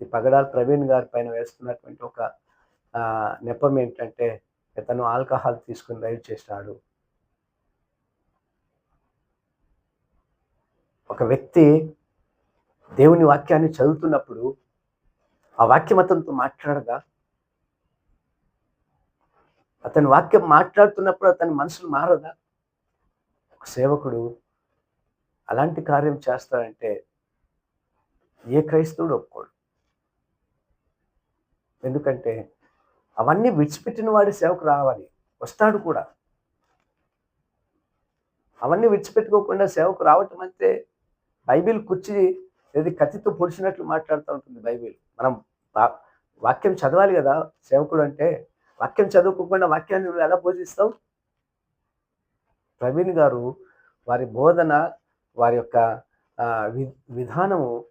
ఈ పగడాల్ ప్రవీణ్ గారి పైన వేస్తున్నటువంటి ఒక నెపం ఏంటంటే ఇతను ఆల్కహాల్ తీసుకుని డ్రైవ్ చేశాడు. ఒక వ్యక్తి దేవుని వాక్యాన్ని చదువుతున్నప్పుడు ఆ వాక్యం అతనితో మాట్లాడగా అతని వాక్యం మాట్లాడుతున్నప్పుడు అతని మనసులు మారదా ఒక సేవకుడు అలాంటి కార్యం చేస్తాడంటే ఏ క్రైస్తవుడు ఒప్పుకోడు. ఎందుకంటే అవన్నీ విడిచిపెట్టిన వాడి సేవకు రావాలి. వస్తాడు కూడా. అవన్నీ విడిచిపెట్టుకోకుండా సేవకు రావటం అంటే బైబిల్ కుర్చి ఏది కత్తితో పొడిచినట్లు మాట్లాడుతూ ఉంటుంది బైబిల్. మనం వా- వాక్యం చదవాలి కదా సేవకుడు అంటే వాక్యం చదువుకోకుండా వాక్యాన్ని నువ్వు ఎలా పోషిస్తావు ప్రవీణ్ గారు వారి బోధన వారి యొక్క వి విధానము